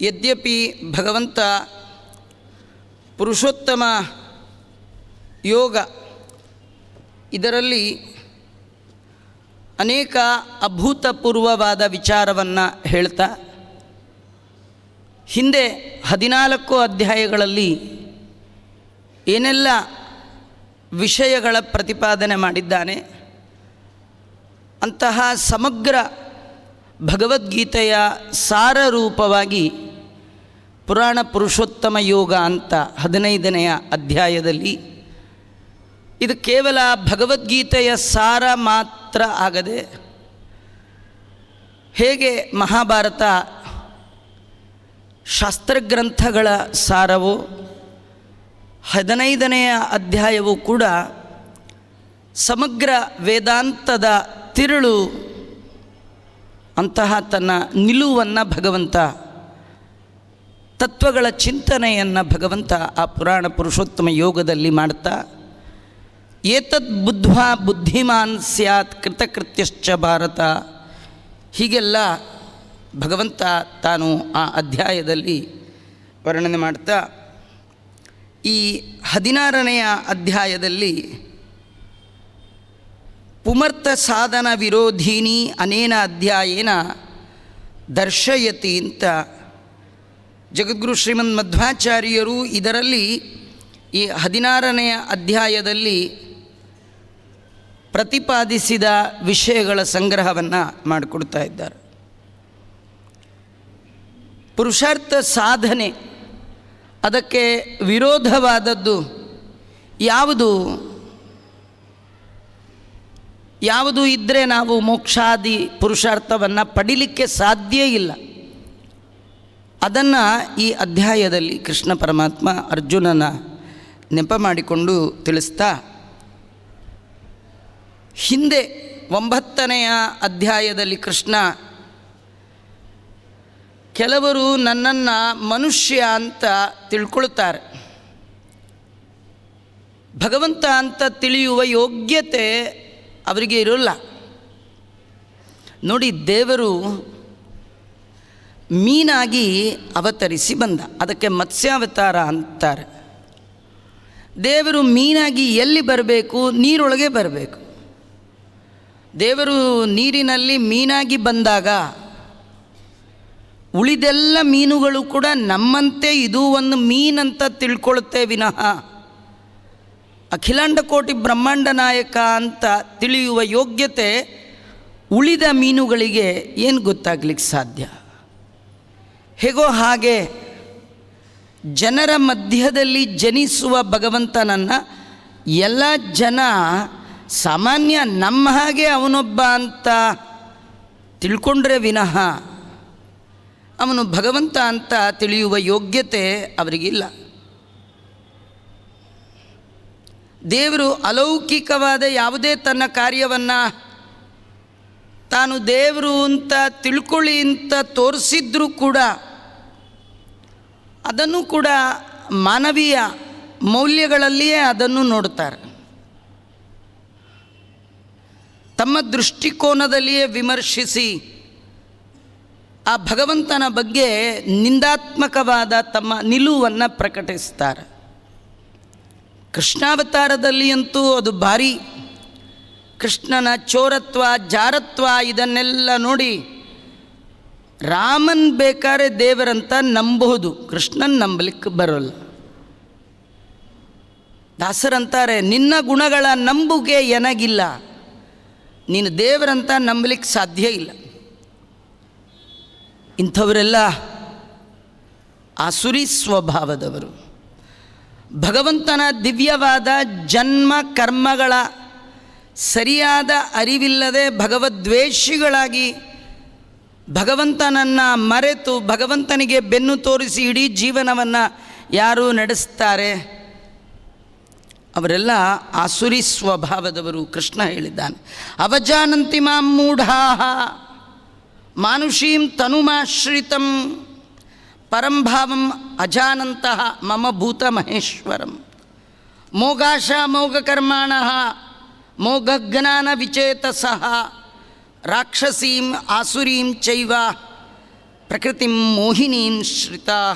ಯದ್ಯಪಿ ಭಗವಂತ ಪುರುಷೋತ್ತಮ ಯೋಗ, ಇದರಲ್ಲಿ ಅನೇಕ ಅಭೂತಪೂರ್ವವಾದ ವಿಚಾರವನ್ನು ಹೇಳ್ತಾ, ಹಿಂದೆ ಹದಿನಾಲ್ಕು ಅಧ್ಯಾಯಗಳಲ್ಲಿ ಏನೆಲ್ಲ ವಿಷಯಗಳ ಪ್ರತಿಪಾದನೆ ಮಾಡಿದ್ದಾನೆ, ಅಂತಹ ಸಮಗ್ರ ಭಗವದ್ಗೀತೆಯ ಸಾರರೂಪವಾಗಿ ಪುರಾಣ ಪುರುಷೋತ್ತಮ ಯೋಗ ಅಂತ ಹದಿನೈದನೆಯ ಅಧ್ಯಾಯದಲ್ಲಿ ಇದು ಕೇವಲ ಭಗವದ್ಗೀತೆಯ ಸಾರ ಮಾತ್ರ ಆಗದೆ ಹೇಗೆ ಮಹಾಭಾರತ ಶಾಸ್ತ್ರಗ್ರಂಥಗಳ ಸಾರವು, ಹದಿನೈದನೆಯ ಅಧ್ಯಾಯವು ಕೂಡ ಸಮಗ್ರ ವೇದಾಂತದ ತಿರುಳು ಅಂತಹ ತನ್ನ ನಿಲುವನ್ನು ಭಗವಂತ ತತ್ವಗಳ ಚಿಂತನೆಯನ್ನು ಭಗವಂತ ಆ ಪುರಾಣ ಪುರುಷೋತ್ತಮ ಯೋಗದಲ್ಲಿ ಮಾಡ್ತಾ, ಏತದ್ ಬುದ್ಧ್ವಾ ಬುದ್ಧಿಮಾನ್ ಸ್ಯಾತ್ ಕೃತಕೃತ್ಯಶ್ಚ ಭಾರತ. ಹೀಗೆಲ್ಲ ಭಗವಂತ ತಾನು ಆ ಅಧ್ಯಾಯದಲ್ಲಿ ವರ್ಣನೆ ಮಾಡ್ತಾ, ಈ ಹದಿನಾರನೆಯ ಅಧ್ಯಾಯದಲ್ಲಿ ಪುಮರ್ಥ ಸಾಧನ ವಿರೋಧಿನಿ ಅನೇನ ಅಧ್ಯಾಯೇನ ದರ್ಶಯತಿ ಅಂತ ಜಗದ್ಗುರು ಶ್ರೀಮನ್ ಮಧ್ವಾಚಾರ್ಯರು ಇದರಲ್ಲಿ ಈ ಹದಿನಾರನೆಯ ಅಧ್ಯಾಯದಲ್ಲಿ ಪ್ರತಿಪಾದಿಸಿದ ವಿಷಯಗಳ ಸಂಗ್ರಹವನ್ನು ಮಾಡಿಕೊಡ್ತಾ ಇದ್ದಾರೆ. ಪುರುಷಾರ್ಥ ಸಾಧನೆ ಅದಕ್ಕೆ ವಿರೋಧವಾದದ್ದು ಯಾವುದು? ಯಾವುದು ಇದ್ದರೆ ನಾವು ಮೋಕ್ಷಾದಿ ಪುರುಷಾರ್ಥವನ್ನು ಪಡಿಲಿಕ್ಕೆ ಸಾಧ್ಯ ಇಲ್ಲ. ಅದನ್ನು ಈ ಅಧ್ಯಾಯದಲ್ಲಿ ಕೃಷ್ಣ ಪರಮಾತ್ಮ ಅರ್ಜುನನ ನೆಪ ಮಾಡಿಕೊಂಡು ತಿಳಿಸ್ತಾ, ಹಿಂದೆ ಒಂಬತ್ತನೆಯ ಅಧ್ಯಾಯದಲ್ಲಿ ಕೃಷ್ಣ, ಕೆಲವರು ನನ್ನನ್ನು ಮನುಷ್ಯ ಅಂತ ತಿಳ್ಕೊಳ್ತಾರೆ. ಭಗವಂತ ಅಂತ ತಿಳಿಯುವ ಯೋಗ್ಯತೆ ಅವರಿಗೆ ಇರೋಲ್ಲ. ನೋಡಿ ದೇವರು ಮೀನಾಗಿ ಅವತರಿಸಿ ಬಂದ. ಅದಕ್ಕೆ ಮತ್ಸ್ಯಾವತಾರ ಅಂತಾರೆ. ದೇವರು ಮೀನಾಗಿ ಎಲ್ಲಿ ಬರಬೇಕು? ನೀರೊಳಗೆ ಬರಬೇಕು. ದೇವರು ನೀರಿನಲ್ಲಿ ಮೀನಾಗಿ ಬಂದಾಗ ಉಳಿದೆಲ್ಲ ಮೀನುಗಳು ಕೂಡ ನಮ್ಮಂತೆ ಇದು ಒಂದು ಮೀನಂತ ತಿಳ್ಕೊಳ್ಳುತ್ತೆ ವಿನಃ. ಅಖಿಲಾಂಡ ಕೋಟಿ ಬ್ರಹ್ಮಾಂಡ ನಾಯಕ ಅಂತ ತಿಳಿಯುವ ಯೋಗ್ಯತೆ ಉಳಿದ ಮೀನುಗಳಿಗೆ ಏನು ಗೊತ್ತಾಗ್ಲಿಕ್ಕೆ ಸಾಧ್ಯ? ಹೇಗೋ ಹಾಗೆ ಜನರ ಮಧ್ಯದಲ್ಲಿ ಜನಿಸುವ ಭಗವಂತನನ್ನು ಎಲ್ಲ ಜನ ಸಾಮಾನ್ಯ ನಮ್ಮ ಹಾಗೆ ಅವನೊಬ್ಬ ಅಂತ ತಿಳ್ಕೊಂಡ್ರೆ ವಿನಃ ಅವನು ಭಗವಂತ ಅಂತ ತಿಳಿಯುವ ಯೋಗ್ಯತೆ ಅವರಿಗಿಲ್ಲ. ದೇವರು ಅಲೌಕಿಕವಾದ ಯಾವುದೇ ತನ್ನ ಕಾರ್ಯವನ್ನು ತಾನು ದೇವರು ಅಂತ ತಿಳ್ಕೊಳ್ಳಿ ಅಂತ ತೋರಿಸಿದ್ರೂ ಕೂಡ ಅದನ್ನು ಕೂಡ ಮಾನವೀಯ ಮೌಲ್ಯಗಳಲ್ಲಿಯೇ ಅದನ್ನು ನೋಡ್ತಾರೆ ತಮ್ಮ ದೃಷ್ಟಿಕೋನದಲ್ಲಿಯೇ ವಿಮರ್ಶಿಸಿ ಆ ಭಗವಂತನ ಬಗ್ಗೆ ನಿಂದಾತ್ಮಕವಾದ ತಮ್ಮ ನಿಲುವನ್ನು ಪ್ರಕಟಿಸ್ತಾರೆ. ಕೃಷ್ಣಾವತಾರದಲ್ಲಿಯಂತೂ ಅದು ಭಾರಿ. ಕೃಷ್ಣನ ಚೋರತ್ವ, ಜಾರತ್ವ ಇದನ್ನೆಲ್ಲ ನೋಡಿ ರಾಮನ್ ಬೇಕಾದ್ರೆ ದೇವರಂತ ನಂಬಹುದು, ಕೃಷ್ಣನ್ ನಂಬಲಿಕ್ಕೆ ಬರೋಲ್ಲ. ದಾಸರಂತಾರೆ, ನಿನ್ನ ಗುಣಗಳ ನಂಬುಗೆ ಎನಗಿಲ್ಲ, ನೀನು ದೇವರಂತ ನಂಬಲಿಕ್ಕೆ ಸಾಧ್ಯ ಇಲ್ಲ. ಇಂಥವರೆಲ್ಲ ಆಸುರಿ ಸ್ವಭಾವದವರು. ಭಗವಂತನ ದಿವ್ಯವಾದ ಜನ್ಮ ಕರ್ಮಗಳ ಸರಿಯಾದ ಅರಿವಿಲ್ಲದೆ ಭಗವದ್ವೇಷಿಗಳಾಗಿ ಭಗವಂತನನ್ನು ಮರೆತು ಭಗವಂತನಿಗೆ ಬೆನ್ನು ತೋರಿಸಿ ಇಡೀ ಜೀವನವನ್ನು ಯಾರು ನಡೆಸ್ತಾರೆ? ಅವರೆಲ್ಲ ಆಸುರಿ ಸ್ವಭಾವದವರು, ಕೃಷ್ಣ ಹೇಳಿದ್ದಾನೆ. ಅವಜಾನಂತಿ ಮಾಂ ಮೂಢಾ, ಮಾನುಷೀಂ ತನುಮಾಶ್ರಿತಂ ಪರಂಭಾವಂ ಅಜಾನಂತಹ ಮಮ ಭೂತ ಮಹೇಶ್ವರಂ ಮೋಗಾಶ ಮೋಗಕರ್ಮಾಣ ಮೋಗಜ್ಞಾನ ವಿಚೇತಸಃ ರಾಕ್ಷಸೀಂ ಆಸುರೀಂ ಚೈವ ಪ್ರಕೃತಿ ಮೋಹಿನೀಂ ಶ್ರಿತಾ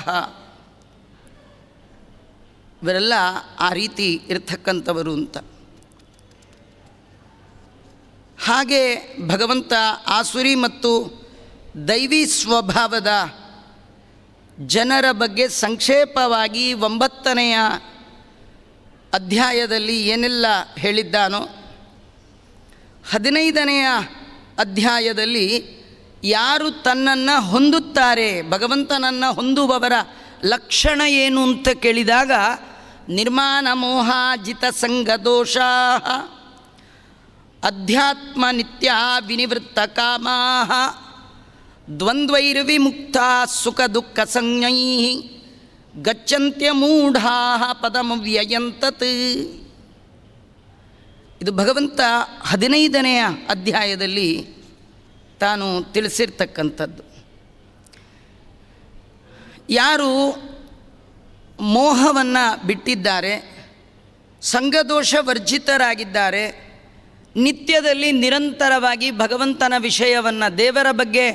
ಇವರೆಲ್ಲ ಆ ರೀತಿ ಇರ್ತಕ್ಕಂಥವರು ಅಂತ. ಹಾಗೆ ಭಗವಂತ ಆಸುರಿ ಮತ್ತು ದೈವಿ ಸ್ವಭಾವದ ಜನರ ಬಗ್ಗೆ ಸಂಕ್ಷೇಪವಾಗಿ ಒಂಬತ್ತನೆಯ ಅಧ್ಯಾಯದಲ್ಲಿ ಏನೆಲ್ಲ ಹೇಳಿದ್ದಾನೋ, ಹದಿನೈದನೆಯ ಅಧ್ಯಾಯದಲ್ಲಿ ಯಾರು ತನ್ನನ್ನು ಹೊಂದುತ್ತಾರೆ, ಭಗವಂತನನ್ನು ಹೊಂದುವವರ ಲಕ್ಷಣ ಏನು ಅಂತ ಕೇಳಿದಾಗ, ನಿರ್ಮಾಣ ಮೋಹಾಜಿತ ಸಂಗದೋಷ ಅಧ್ಯಾತ್ಮ ನಿತ್ಯ ವಿನಿವೃತ್ತ ಕಾಮಾ, ದ್ವಂದ್ವೈರ್ವಿಮುಕ್ತ ಸುಖ ದುಃಖ ಸಂಜ್ಞೈ ಗಚ್ಚಂತ್ಯ ಮೂಢಾ ಪದಮವ್ಯಯಂತತ್ ಇದು ಭಗವಂತ ಹದಿನೈದನೆಯ ಅಧ್ಯಾಯದಲ್ಲಿ ತಾನು ತಿಳಿಸಿರ್ತಕ್ಕಂಥದ್ದು. ಯಾರು ಮೋಹವನ್ನು ಬಿಟ್ಟಿದ್ದಾರೆ ಸಂಘದೋಷ ವರ್ಜಿತರಾಗಿದ್ದಾರೆ ನಿತ್ಯದಲ್ಲಿ ನಿರಂತರವಾಗಿ ಭಗವಂತನ ವಿಷಯವನ್ನು ದೇವರ ಬಗ್ಗೆ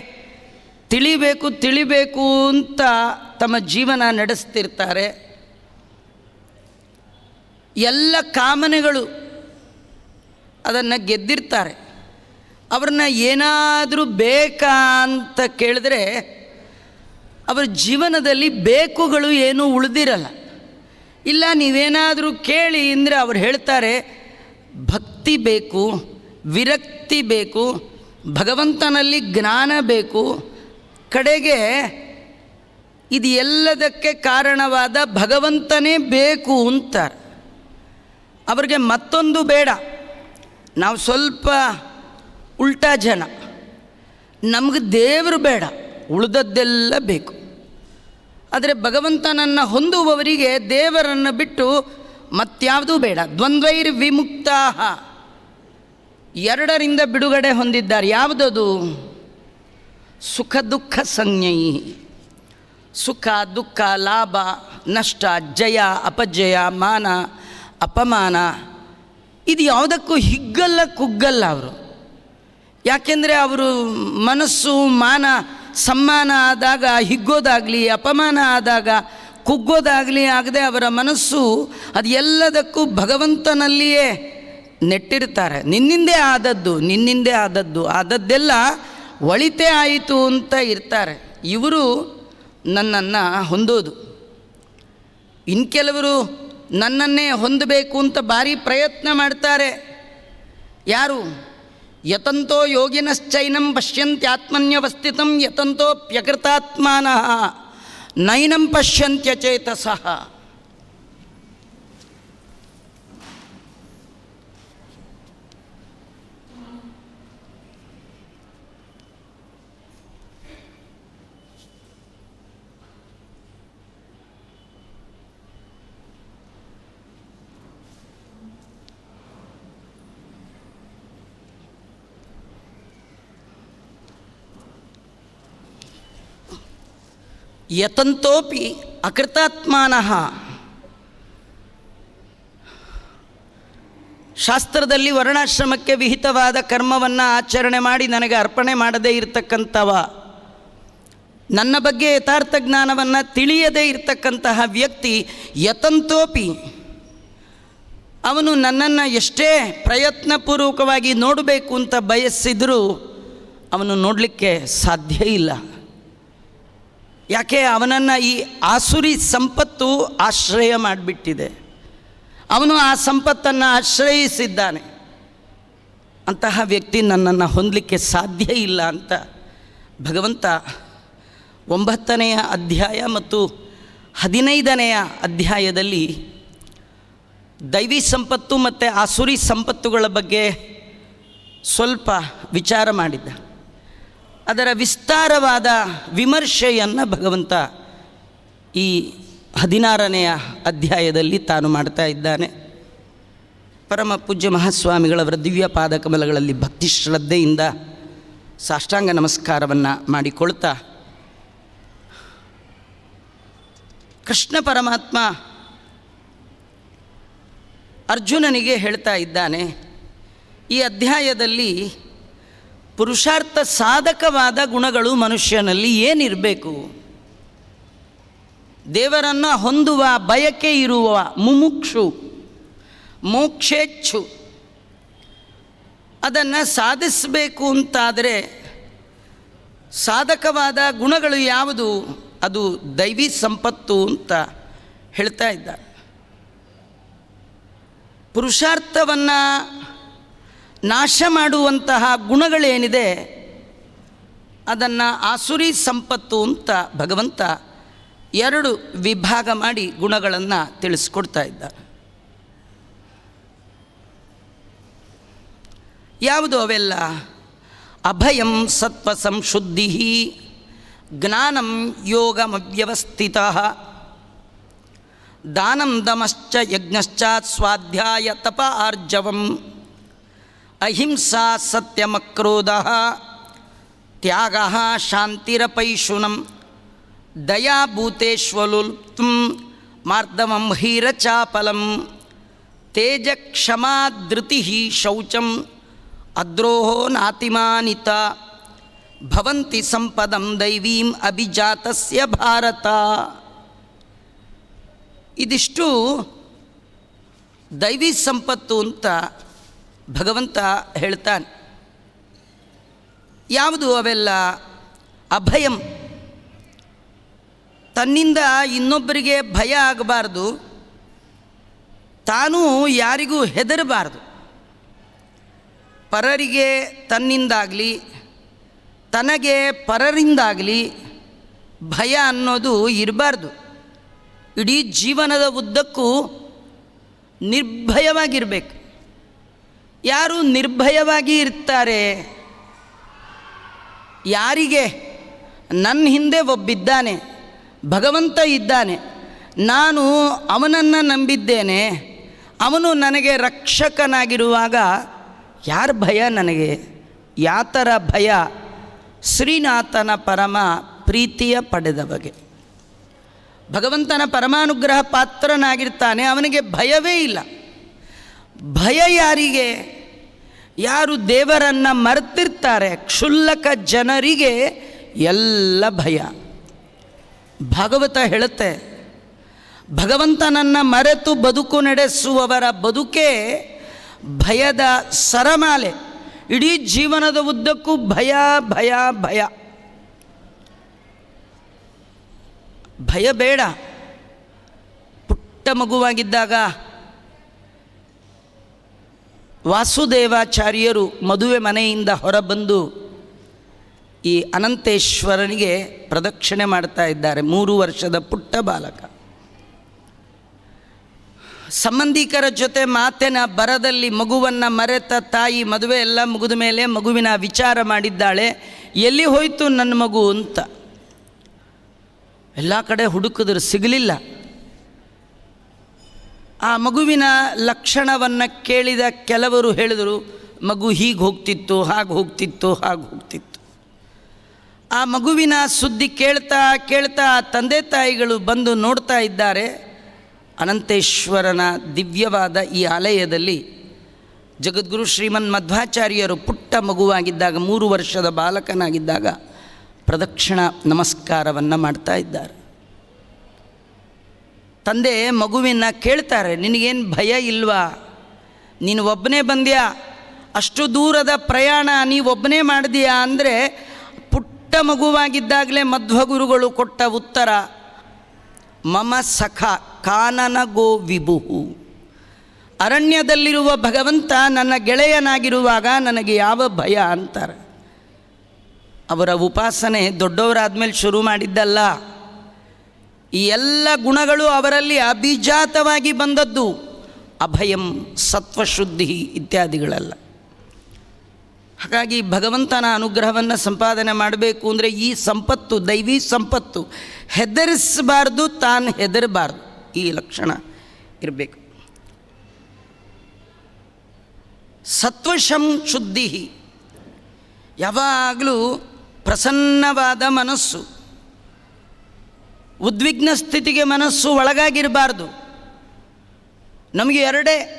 ತಿಳಿಬೇಕು ತಿಳಿಬೇಕು ಅಂತ ತಮ್ಮ ಜೀವನ ನಡೆಸ್ತಿರ್ತಾರೆ. ಎಲ್ಲ ಕಾಮನೆಗಳು ಅದನ್ನು ಗೆದ್ದಿರ್ತಾರೆ. ಅವ್ರನ್ನ ಏನಾದರೂ ಬೇಕಾ ಅಂತ ಕೇಳಿದ್ರೆ ಅವರ ಜೀವನದಲ್ಲಿ ಬೇಕುಗಳು ಏನೂ ಉಳಿದಿರಲ್ಲ. ಇಲ್ಲ, ನೀವೇನಾದರೂ ಕೇಳಿ ಅಂದರೆ ಅವ್ರು ಹೇಳ್ತಾರೆ, ಭಕ್ತಿ ಬೇಕು, ವಿರಕ್ತಿ ಬೇಕು, ಭಗವಂತನಲ್ಲಿ ಜ್ಞಾನ ಬೇಕು, ಕಡೆಗೆ ಇದು ಎಲ್ಲದಕ್ಕೆ ಕಾರಣವಾದ ಭಗವಂತನೇ ಬೇಕು ಅಂತಾರೆ. ಅವ್ರಿಗೆ ಮತ್ತೊಂದು ಬೇಡ. ನಾವು ಸ್ವಲ್ಪ ಉಲ್ಟಾ ಜನ. ನಮಗೆ ದೇವರು ಬೇಡ, ಉಳಿದದ್ದೆಲ್ಲ ಬೇಕು. ಆದರೆ ಭಗವಂತನನ್ನು ಹೊಂದುವವರಿಗೆ ದೇವರನ್ನು ಬಿಟ್ಟು ಮತ್ಯಾವುದೂ ಬೇಡ. ದ್ವಂದ್ವೈರ್ ವಿಮುಕ್ತ ಎರಡರಿಂದ ಬಿಡುಗಡೆ ಹೊಂದಿದ್ದಾರೆ. ಯಾವುದದು? ಸುಖ, ದುಃಖ ಸಂಜ್ಞೈ ಸುಖ, ದುಃಖ, ಲಾಭ, ನಷ್ಟ, ಜಯ, ಅಪಜಯ, ಮಾನ, ಅಪಮಾನ. ಇದು ಯಾವುದಕ್ಕೂ ಹಿಗ್ಗಲ್ಲ ಕುಗ್ಗಲ್ಲ ಅವರು. ಯಾಕೆಂದರೆ ಅವರು ಮನಸ್ಸು, ಮಾನ, ಸಮ್ಮಾನ ಆದಾಗ ಹಿಗ್ಗೋದಾಗಲಿ, ಅಪಮಾನ ಆದಾಗ ಕುಗ್ಗೋದಾಗಲಿ ಆಗದೆ ಅವರ ಮನಸ್ಸು ಅದು ಎಲ್ಲದಕ್ಕೂ ಭಗವಂತನಲ್ಲಿಯೇ ನೆಟ್ಟಿರ್ತಾರೆ. ನಿನ್ನಿಂದೇ ಆದದ್ದು ನಿನ್ನಿಂದೇ ಆದದ್ದು, ಆದದ್ದೆಲ್ಲ ಒಳಿತೆ ಆಯಿತು ಅಂತ ಇರ್ತಾರೆ. ಇವರು ನನ್ನನ್ನು ಹೊಂದೋದು. ಇನ್ನು ಕೆಲವರು ನನ್ನನ್ನೇ ಹೊಂದಬೇಕು ಅಂತ ಭಾರಿ ಪ್ರಯತ್ನ ಮಾಡ್ತಾರೆ. ಯಾರು? ಯತಂತೋ ಯೋಗಿನಶ್ಚೈನಂ ಪಶ್ಯಂತ್ಯಾತ್ಮನ್ಯವಸ್ಥಿತಂ ಯತಂತೋಪ್ಯಕೃತಾತ್ಮಾನಃ ನೈನಂ ಪಶ್ಯಂತ್ಯಚೇತಸಃ ಯತಂತೋಪಿ ಅಕೃತಾತ್ಮಾನಃ. ಶಾಸ್ತ್ರದಲ್ಲಿ ವರ್ಣಾಶ್ರಮಕ್ಕೆ ವಿಹಿತವಾದ ಕರ್ಮವನ್ನು ಆಚರಣೆ ಮಾಡಿ ನನಗೆ ಅರ್ಪಣೆ ಮಾಡದೇ ಇರತಕ್ಕಂಥವ, ನನ್ನ ಬಗ್ಗೆ ಯಥಾರ್ಥ ಜ್ಞಾನವನ್ನು ತಿಳಿಯದೇ ಇರತಕ್ಕಂತಹ ವ್ಯಕ್ತಿ ಯತಂತೋಪಿ, ಅವನು ನನ್ನನ್ನು ಎಷ್ಟೇ ಪ್ರಯತ್ನಪೂರ್ವಕವಾಗಿ ನೋಡಬೇಕು ಅಂತ ಬಯಸಿದರೂ ಅವನು ನೋಡಲಿಕ್ಕೆ ಸಾಧ್ಯ ಇಲ್ಲ. ಯಾಕೆ ಅವನನ್ನು ಈ ಆಸುರಿ ಸಂಪತ್ತು ಆಶ್ರಯ ಮಾಡಿಬಿಟ್ಟಿದೆ? ಅವನು ಆ ಸಂಪತ್ತನ್ನು ಆಶ್ರಯಿಸಿದ್ದಾನೆ. ಅಂತಹ ವ್ಯಕ್ತಿ ನನ್ನನ್ನು ಹೊಂದಲಿಕ್ಕೆ ಸಾಧ್ಯ ಇಲ್ಲ ಅಂತ ಭಗವಂತ ಒಂಬತ್ತನೆಯ ಅಧ್ಯಾಯ ಮತ್ತು ಹದಿನೈದನೆಯ ಅಧ್ಯಾಯದಲ್ಲಿ ದೈವಿ ಸಂಪತ್ತು ಮತ್ತು ಆಸುರಿ ಸಂಪತ್ತುಗಳ ಬಗ್ಗೆ ಸ್ವಲ್ಪ ವಿಚಾರ ಮಾಡಿದ್ದ. ಅದರ ವಿಸ್ತಾರವಾದ ವಿಮರ್ಶೆಯನ್ನು ಭಗವಂತ ಈ ಹದಿನಾರನೆಯ ಅಧ್ಯಾಯದಲ್ಲಿ ತಾನು ಮಾಡ್ತಾ ಇದ್ದಾನೆ. ಪರಮ ಪೂಜ್ಯ ಮಹಾಸ್ವಾಮಿಗಳವರ ದಿವ್ಯ ಪಾದಕಮಲಗಳಲ್ಲಿ ಭಕ್ತಿ ಶ್ರದ್ಧೆಯಿಂದ ಸಾಷ್ಟಾಂಗ ನಮಸ್ಕಾರವನ್ನು ಮಾಡಿಕೊಳ್ತಾ ಕೃಷ್ಣ ಪರಮಾತ್ಮ ಅರ್ಜುನನಿಗೆ ಹೇಳ್ತಾ ಇದ್ದಾನೆ, ಈ ಅಧ್ಯಾಯದಲ್ಲಿ ಪುರುಷಾರ್ಥ ಸಾಧಕವಾದ ಗುಣಗಳು ಮನುಷ್ಯನಲ್ಲಿ ಏನಿರಬೇಕು? ದೇವರನ್ನು ಹೊಂದುವ ಬಯಕೆ ಇರುವ ಮುಮುಕ್ಷು, ಮೋಕ್ಷೇಚ್ಛು, ಅದನ್ನು ಸಾಧಿಸಬೇಕು ಅಂತಾದರೆ ಸಾಧಕವಾದ ಗುಣಗಳು ಯಾವುದು? ಅದು ದೈವಿ ಸಂಪತ್ತು ಅಂತ ಹೇಳ್ತಾ ಇದ್ದ ಪುರುಷಾರ್ಥವನ್ನು ನಾಶ ಮಾಡುವಂತಹ ಗುಣಗಳೇನಿದೆ, ಅದನ್ನು ಆಸುರಿ ಸಂಪತ್ತು ಅಂತ ಭಗವಂತ ಎರಡು ವಿಭಾಗ ಮಾಡಿ ಗುಣಗಳನ್ನು ತಿಳಿಸ್ಕೊಡ್ತಾ ಇದ್ದ. ಯಾವುದು ಅವೆಲ್ಲ? ಅಭಯಂ ಸತ್ವ ಸಂಶುದ್ಧಿ ಜ್ಞಾನಂ ಯೋಗಮವ್ಯವಸ್ಥಿತ ದಾನಂ ದಮಶ್ಚ ಯಜ್ಞಶ್ಚ ಸ್ವಾಧ್ಯಾಯ ತಪ ಆರ್ಜವಂ. ಅಹಿಂಸಾ ಸತ್ಯಮಕ್ರೋಧ ತ್ಯಾಗ ಶಾಂತಿರಪೈಶುನಂ ದಯಾಭೂತೇಶ್ವಲುಪ್ತು ಮಾರ್ದವಂ ಹೀರಚಾಪಲಂ ತೇಜ ಕ್ಷಮಾ ಶೌಚಂ ಅದ್ರೋಹೋ ನಾತಿಮಾನಿತ ಭವಂತಿ ಸಂಪದಂ ದೈವೀಂ ಅಭಿಜಾತಸ್ಯ ಭಾರತ. ಇದಿಷ್ಟು ದೈವಿ ಸಂಪತ್ತು ಅಂತ ಭಗವಂತ ಹೇಳ್ತಾನೆ, ಯಾವುದು ಅವೆಲ್ಲ? ಅಭಯಂ. ತನ್ನಿಂದ ಇನ್ನೊಬ್ಬರಿಗೆ ಭಯ ಆಗಬಾರ್ದು, ತಾನೂ ಯಾರಿಗೂ ಹೆದರಬಾರ್ದು. ಪರರಿಗೆ ತನ್ನಿಂದಾಗಲಿ, ತನಗೆ ಪರರಿಂದಾಗಲಿ ಭಯ ಅನ್ನೋದು ಇರಬಾರ್ದು. ಇಡೀ ಜೀವನದ ಉದ್ದಕ್ಕೂ ನಿರ್ಭಯವಾಗಿರಬೇಕು. ಯಾರು ನಿರ್ಭಯವಾಗಿ ಇರ್ತಾರೆ? ಯಾರಿಗೆ? ನನ್ನ ಹಿಂದೆ ಒಬ್ಬಿದ್ದಾನೆ, ಭಗವಂತ ಇದ್ದಾನೆ. ನಾನು ಅವನನ್ನು ನಂಬಿದ್ದೇನೆ. ಅವನು ನನಗೆ ರಕ್ಷಕನಾಗಿರುವಾಗ ಯಾರ ಭಯ ನನಗೆ? ಯಾತರ ಭಯ? ಶ್ರೀನಾಥನ ಪರಮ ಪ್ರೀತಿಯ ಪಡೆದ ಬಗೆ ಭಗವಂತನ ಪರಮಾನುಗ್ರಹ ಪಾತ್ರನಾಗಿರ್ತಾನೆ, ಅವನಿಗೆ ಭಯವೇ ಇಲ್ಲ. ಭಯ ಯಾರಿಗೆ? ಯಾರು ದೇವರನ್ನು ಮರೆತಿರ್ತಾರೆ? ಕ್ಷುಲ್ಲಕ ಜನರಿಗೆ ಎಲ್ಲ ಭಯ. ಭಾಗವತ ಹೇಳುತ್ತೆ ಭಗವಂತನನ್ನು ಮರೆತು ಬದುಕು ನಡೆಸುವವರ ಬದುಕೇ ಭಯದ ಸರಮಾಲೆ. ಇಡೀ ಜೀವನದ ಉದ್ದಕ್ಕೂ ಭಯ ಭಯ ಭಯ. ಭಯ ಬೇಡ. ಪುಟ್ಟ ಮಗುವಾಗಿದ್ದಾಗ ವಾಸುದೇವಾಚಾರ್ಯರು ಮದುವೆ ಮನೆಯಿಂದ ಹೊರಬಂದು ಈ ಅನಂತೇಶ್ವರನಿಗೆ ಪ್ರದಕ್ಷಿಣೆ ಮಾಡ್ತಾ ಇದ್ದಾರೆ, ಮೂರು ವರ್ಷದ ಪುಟ್ಟ ಬಾಲಕ. ಸಂಬಂಧಿಕರ ಜೊತೆ ಮಾತಿನ ಬರದಲ್ಲಿ ಮಗುವನ್ನು ಮರೆತ ತಾಯಿ ಮದುವೆ ಎಲ್ಲ ಮುಗಿದ ಮೇಲೆ ಮಗುವಿನ ವಿಚಾರ ಮಾಡಿದ್ದಾಳೆ, ಎಲ್ಲಿ ಹೋಯಿತು ನನ್ನ ಮಗು ಅಂತ. ಎಲ್ಲ ಕಡೆ ಹುಡುಕಿದ್ರು, ಸಿಗಲಿಲ್ಲ. ಆ ಮಗುವಿನ ಲಕ್ಷಣವನ್ನು ಕೇಳಿದ ಕೆಲವರು ಹೇಳಿದರು, ಮಗು ಹೀಗೆ ಹೋಗ್ತಿತ್ತು, ಹಾಗೆ ಹೋಗ್ತಿತ್ತು ಹಾಗೆ ಹೋಗ್ತಿತ್ತು. ಆ ಮಗುವಿನ ಸುದ್ದಿ ಕೇಳ್ತಾ ಕೇಳ್ತಾ ತಂದೆ ತಾಯಿಗಳು ಬಂದು ನೋಡ್ತಾ ಇದ್ದಾರೆ. ಅನಂತೇಶ್ವರನ ದಿವ್ಯವಾದ ಈ ಆಲಯದಲ್ಲಿ ಜಗದ್ಗುರು ಶ್ರೀಮನ್ ಮಧ್ವಾಚಾರ್ಯರು ಪುಟ್ಟ ಮಗುವಾಗಿದ್ದಾಗ, ಮೂರು ವರ್ಷದ ಬಾಲಕನಾಗಿದ್ದಾಗ ಪ್ರದಕ್ಷಿಣ ನಮಸ್ಕಾರವನ್ನು ಮಾಡ್ತಾ ಇದ್ದಾರೆ. ತಂದೆ ಮಗುವಿನ ಕೇಳ್ತಾರೆ, ನಿನಗೇನು ಭಯ ಇಲ್ವಾ? ನೀನು ಒಬ್ಬನೇ ಬಂದ್ಯಾ? ಅಷ್ಟು ದೂರದ ಪ್ರಯಾಣ ನೀವೊಬ್ಬನೇ ಮಾಡಿದೀಯಾ? ಅಂದರೆ ಪುಟ್ಟ ಮಗುವಾಗಿದ್ದಾಗಲೇ ಮಧ್ವಗುರುಗಳು ಕೊಟ್ಟ ಉತ್ತರ, ಮಮ ಸಖ ಕಾನನ ಗೋ ವಿಭುಹು. ಅರಣ್ಯದಲ್ಲಿರುವ ಭಗವಂತ ನನ್ನ ಗೆಳೆಯನಾಗಿರುವಾಗ ನನಗೆ ಯಾವ ಭಯ? ಅಂತಾರೆ. ಅವರ ಉಪಾಸನೆ ದೊಡ್ಡವರಾದ್ಮೇಲೆ ಶುರು ಮಾಡಿದ್ದಲ್ಲ. ಈ ಎಲ್ಲ ಗುಣಗಳು ಅವರಲ್ಲಿ ಅಭಿಜಾತವಾಗಿ ಬಂದದ್ದು ಅಭಯಂ ಸತ್ವಶುದ್ಧಿ ಇತ್ಯಾದಿಗಳೆಲ್ಲ. ಹಾಗಾಗಿ ಭಗವಂತನ ಅನುಗ್ರಹವನ್ನು ಸಂಪಾದನೆ ಮಾಡಬೇಕು ಅಂದರೆ ಈ ಸಂಪತ್ತು, ದೈವಿ ಸಂಪತ್ತು ಹೆದರಿಸಬಾರ್ದು, ತಾನು ಹೆದರಬಾರ್ದು. ಈ ಲಕ್ಷಣ ಇರಬೇಕು. ಸತ್ವಶಂ ಶುದ್ಧಿ. ಯಾವಾಗಲೂ ಪ್ರಸನ್ನವಾದ ಮನಸ್ಸು. ಉದ್ವಿಗ್ನ ಸ್ಥಿತಿಗೆ ಮನಸ್ಸು ಒಳಗಾಗಿರಬಾರ್ದು. ನಮಗೆ ಎರಡೇ,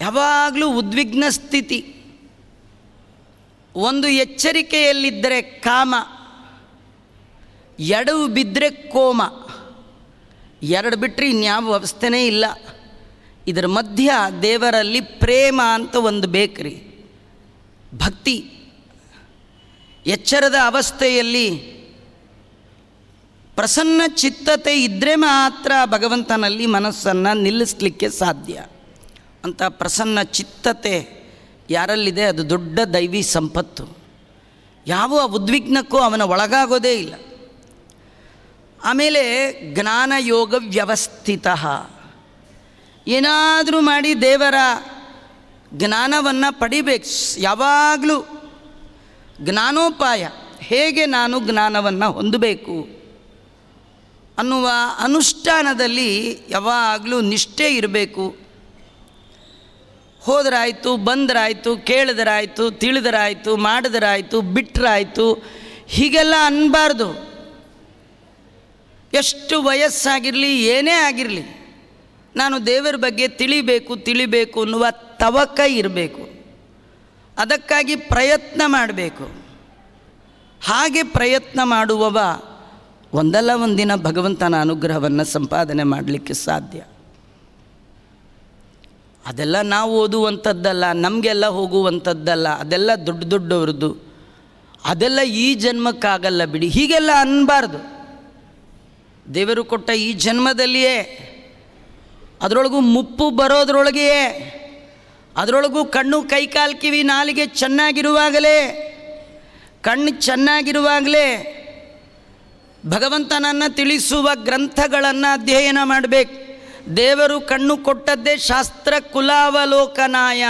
ಯಾವಾಗಲೂ ಉದ್ವಿಗ್ನ ಸ್ಥಿತಿ. ಒಂದು ಎಚ್ಚರಿಕೆಯಲ್ಲಿದ್ದರೆ ಕಾಮ ಎಡವು ಬಿದ್ದರೆ ಕೋಮ. ಎರಡು ಬಿಟ್ಟರೆ ಇನ್ಯಾವ ವ್ಯವಸ್ಥೆನೇ ಇಲ್ಲ. ಇದರ ಮಧ್ಯ ದೇವರಲ್ಲಿ ಪ್ರೇಮ ಅಂತ ಒಂದು ಬೇಕ್ರಿ. ಭಕ್ತಿ. ಎಚ್ಚರದ ಅವಸ್ಥೆಯಲ್ಲಿ ಪ್ರಸನ್ನ ಚಿತ್ತತೆ ಇದ್ದರೆ ಮಾತ್ರ ಭಗವಂತನಲ್ಲಿ ಮನಸ್ಸನ್ನು ನಿಲ್ಲಿಸಲಿಕ್ಕೆ ಸಾಧ್ಯ. ಅಂತ ಪ್ರಸನ್ನ ಚಿತ್ತತೆ ಯಾರಲ್ಲಿದೆ? ಅದು ದೊಡ್ಡ ದೈವಿ ಸಂಪತ್ತು. ಯಾವ ಉದ್ವಿಗ್ನಕ್ಕೂ ಅವನ ಒಳಗಾಗೋದೇ ಇಲ್ಲ. ಆಮೇಲೆ ಜ್ಞಾನಯೋಗ ವ್ಯವಸ್ಥಿತ. ಏನಾದರೂ ಮಾಡಿ ದೇವರ ಜ್ಞಾನವನ್ನು ಪಡಿಬೇಕು. ಯಾವಾಗಲೂ ಜ್ಞಾನೋಪಾಯ. ಹೇಗೆ ನಾನು ಜ್ಞಾನವನ್ನು ಹೊಂದಬೇಕು? ಅನ್ನುವ ಅನುಷ್ಠಾನದಲ್ಲಿ ಯಾವಾಗಲೂ ನಿಷ್ಠೆ ಇರಬೇಕು. ಹೋದ್ರಾಯಿತು, ಬಂದರಾಯಿತು, ಕೇಳಿದ್ರಾಯಿತು, ತಿಳಿದ್ರಾಯಿತು, ಮಾಡಿದ್ರಾಯಿತು ಬಿಟ್ಟರಾಯಿತು ಹೀಗೆಲ್ಲ ಅನ್ನಬಾರ್ದು ಎಷ್ಟು ವಯಸ್ಸಾಗಿರಲಿ, ಏನೇ ಆಗಿರಲಿ, ನಾನು ದೇವರ ಬಗ್ಗೆ ತಿಳಿಬೇಕು ತಿಳಿಬೇಕು ಅನ್ನುವ ತವಕ ಇರಬೇಕು. ಅದಕ್ಕಾಗಿ ಪ್ರಯತ್ನ ಮಾಡಬೇಕು. ಹಾಗೆ ಪ್ರಯತ್ನ ಮಾಡುವವ ಒಂದಲ್ಲ ಒಂದಿನ ಭಗವಂತನ ಅನುಗ್ರಹವನ್ನು ಸಂಪಾದನೆ ಮಾಡಲಿಕ್ಕೆ ಸಾಧ್ಯ. ಅದೆಲ್ಲ ನಾವು ಓದುವಂಥದ್ದಲ್ಲ, ನಮಗೆಲ್ಲ ಹೋಗುವಂಥದ್ದಲ್ಲ, ಅದೆಲ್ಲ ದೊಡ್ಡ ದೊಡ್ಡವ್ರದ್ದು. ಅದೆಲ್ಲ ಈ ಜನ್ಮಕ್ಕಾಗಲ್ಲ ಬಿಡಿ, ಹೀಗೆಲ್ಲ ಅನ್ನಬಾರ್ದು ದೇವರು ಕೊಟ್ಟ ಈ ಜನ್ಮದಲ್ಲಿಯೇ, ಅದರೊಳಗೂ ಮುಪ್ಪು ಬರೋದ್ರೊಳಗೆಯೇ, ಅದರೊಳಗೂ ಕಣ್ಣು ಕೈಕಾಲು ಕಿವಿ ನಾಲಿಗೆ ಚೆನ್ನಾಗಿರುವಾಗಲೇ, ಕಣ್ಣು ಚೆನ್ನಾಗಿರುವಾಗಲೇ ಭಗವಂತನನ್ನು ತಿಳಿಸುವ ಗ್ರಂಥಗಳನ್ನು ಅಧ್ಯಯನ ಮಾಡಬೇಕು. ದೇವರು ಕಣ್ಣು ಕೊಟ್ಟದ್ದೇ ಶಾಸ್ತ್ರ ಕುಲಾವಲೋಕನಾಯ.